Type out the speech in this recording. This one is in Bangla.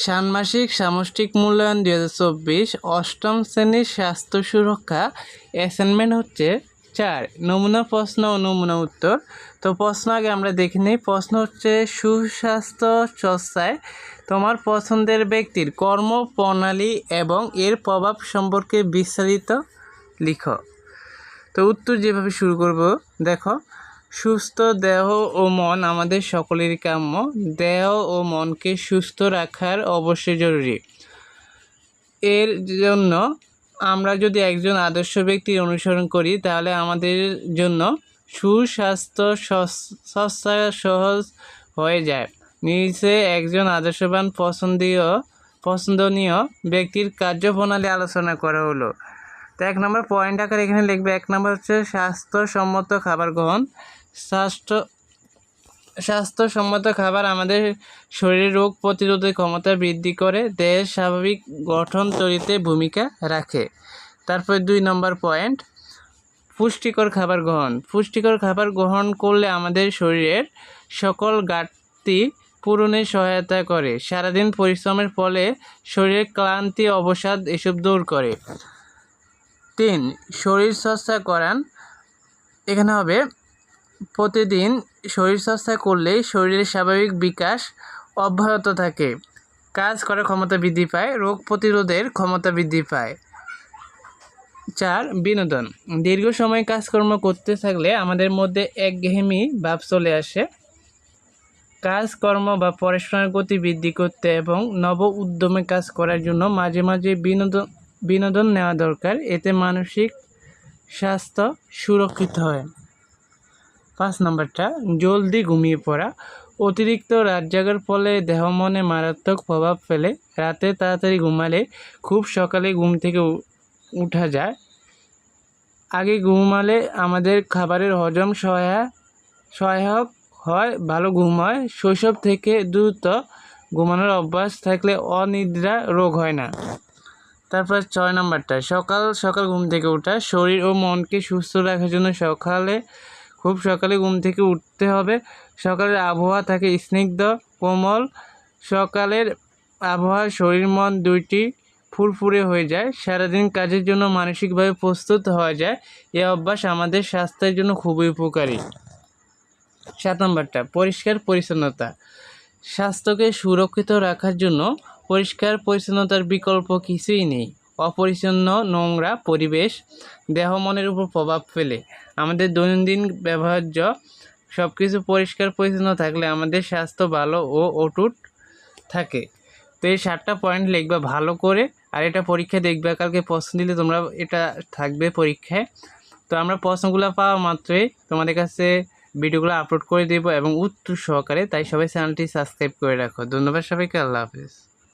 ষান্মাসিক সামষ্টিক মূল্যায়ন দুই হাজার চব্বিশ অষ্টম শ্রেণির স্বাস্থ্য সুরক্ষা অ্যাসাইনমেন্ট হচ্ছে চার, নমুনা, প্রশ্ন ও নমুনা উত্তর। তো প্রশ্ন আগে আমরা দেখে নিই। প্রশ্ন হচ্ছে, সুস্বাস্থ্য চর্চায় তোমার পছন্দের ব্যক্তির কর্মপ্রণালী এবং এর প্রভাব সম্পর্কে বিস্তারিত লিখো। তো উত্তর যেভাবে শুরু করব, দেখো। সুস্থ দেহ ও মন আমাদের সকলেরই কাম্য। দেহ ও মনকে সুস্থ রাখার অবশ্যই জরুরি। এর জন্য আমরা যদি একজন আদর্শ ব্যক্তির অনুসরণ করি, তাহলে আমাদের জন্য সুস্বাস্থ্য সস- সস্তা সহজ হয়ে যায়। নিচে একজন আদর্শবান, পছন্দীয়, পছন্দনীয় ব্যক্তির কার্যপ্রণালী আলোচনা করা হলো। তো এক নম্বর পয়েন্ট আকারে এখানে লিখবে, এক নম্বর হচ্ছে স্বাস্থ্যসম্মত খাবার গ্রহণ। স্বাস্থ্য, স্বাস্থ্যসম্মত খাবার আমাদের শরীরে রোগ প্রতিরোধের ক্ষমতা বৃদ্ধি করে, দেহের স্বাভাবিক গঠন তৈরিতে ভূমিকা রাখে। তারপর দুই নম্বর পয়েন্ট, পুষ্টিকর খাবার গ্রহণ। পুষ্টিকর খাবার গ্রহণ করলে আমাদের শরীরের সকল ঘাটতি পূরণে সহায়তা করে। সারাদিন পরিশ্রমের ফলে শরীরের ক্লান্তি, অবসাদ এসব দূর করে। তিন শরীরচর্চা করান। এখানে হবে প্রতিদিন শরীরচর্চা করলে শরীরের স্বাভাবিক বিকাশ অব্যাহত থাকে। কাজ করার ক্ষমতা বৃদ্ধি পায়, রোগ প্রতিরোধের ক্ষমতা বৃদ্ধি পায়। চার, বিনোদন। দীর্ঘ সময় কাজকর্ম করতে থাকলে আমাদের মধ্যে একঘেয়েমি ভাব চলে আসে। কাজকর্ম বা পড়াশোনার গতি বৃদ্ধি করতে এবং নব উদ্যমে কাজ করার জন্য মাঝে মাঝে বিনোদন বিনোদন নেওয়া দরকার। এতে মানসিক স্বাস্থ্য সুরক্ষিত হয়। পাঁচ নম্বরটা, জলদি ঘুমিয়ে পড়া। অতিরিক্ত রাত জাগার ফলে দেহ মনে মারাত্মক প্রভাব ফেলে। রাতে তাড়াতাড়ি ঘুমালে খুব সকালে ঘুম থেকে উঠা যায়। আগে ঘুমালে আমাদের খাবারের হজম সহায়, সহায়ক হয়, ভালো ঘুম হয়। শৈশব থেকে দ্রুত ঘুমানোর অভ্যাস থাকলে অনিদ্রা রোগ হয় না। তারপর ছয় নম্বরটা, সকাল সকাল ঘুম থেকে ওঠা। শরীর ও মনকে সুস্থ রাখার জন্য সকালে খুব সকালে ঘুম থেকে উঠতে হবে। সকালের আবহাওয়া থাকে স্নিগ্ধ, কোমল। সকালের আবহাওয়া শরীর মন দুইটি ফুরফুরে হয়ে যায়। সারাদিন কাজের জন্য মানসিকভাবে প্রস্তুত হওয়া যায়। এ অভ্যাস আমাদের স্বাস্থ্যের জন্য খুবই উপকারী। সাত নম্বরটা, পরিষ্কার পরিচ্ছন্নতা। স্বাস্থ্যকে সুরক্ষিত রাখার জন্য পরিষ্কার পরিচ্ছন্নতার বিকল্প কিছুই নেই। অপরিচ্ছন্ন, নোংরা পরিবেশ দেহ মনের উপর প্রভাব ফেলে। আমাদের দৈনন্দিন ব্যবহার্য সব কিছু পরিষ্কার, পরিচ্ছন্ন থাকলে আমাদের স্বাস্থ্য ভালো ও অটুট থাকে। তো এই সাতটা পয়েন্ট লিখবা ভালো করে, আর এটা পরীক্ষা দেখবে, কালকে প্রশ্ন দিলে তোমরা এটা থাকবে পরীক্ষায়। তো আমরা প্রশ্নগুলো পাওয়া মাত্রই তোমাদের কাছে ভিডিওগুলো আপলোড করে দেবো এবং উত্তর সহকারে, তাই সবাই চ্যানেলটি সাবস্ক্রাইব করে রাখো। ধন্যবাদ সবাইকে, আল্লাহ হাফিজ।